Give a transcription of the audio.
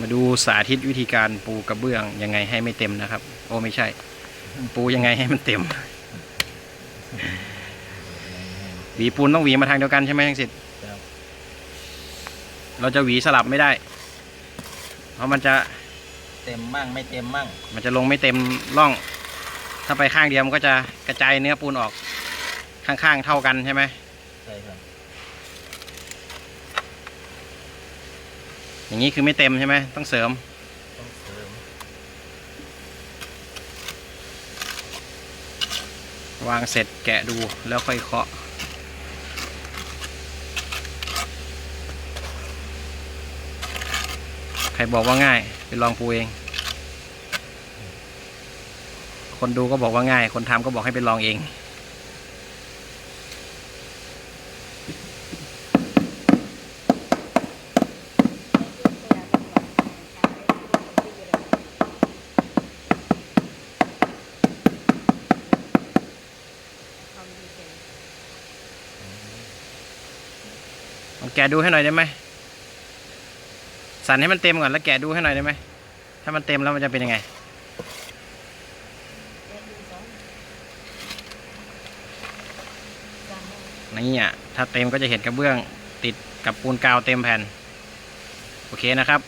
มาดูสาธิตวิธีการปูกระเบื้องยังไงให้ไม่เต็มนะครับ โอ้ไม่ใช่ ปูยังไงให้มันเต็มหวีปูนต้องหวีมาทางเดียวกันใช่ไหมทั้งสิทธิ์ครับเราจะหวีสลับไม่ได้ เพราะมันจะเต็มมั่งไม่เต็มมั่ง มันจะลงไม่เต็มร่อง ถ้าไปข้างเดียวมันก็จะกระจายเนื้อปูนออกข้างๆเท่ากันใช่ไหมใช่ครับ อย่างนี้คือไม่เต็มใช่ไหมต้องเสริมต้องเสริม วางเสร็จแกะดูแล้วค่อยเคาะใครบอกว่าง่ายไปลองปูเอง คนดูก็บอกว่าง่าย คนทำก็บอกให้ไปลองเอง ลองแกะดูให้หน่อยได้ไหมสั่นให้มันเต็มก่อนแล้วแกะดูให้หน่อยได้ไหมถ้ามันเต็มแล้วมันจะเป็นยังไงนี่อะถ้าเต็มก็จะเห็นกระเบื้องติดกับปูนกาวเต็มแผ่น โอเคนะครับ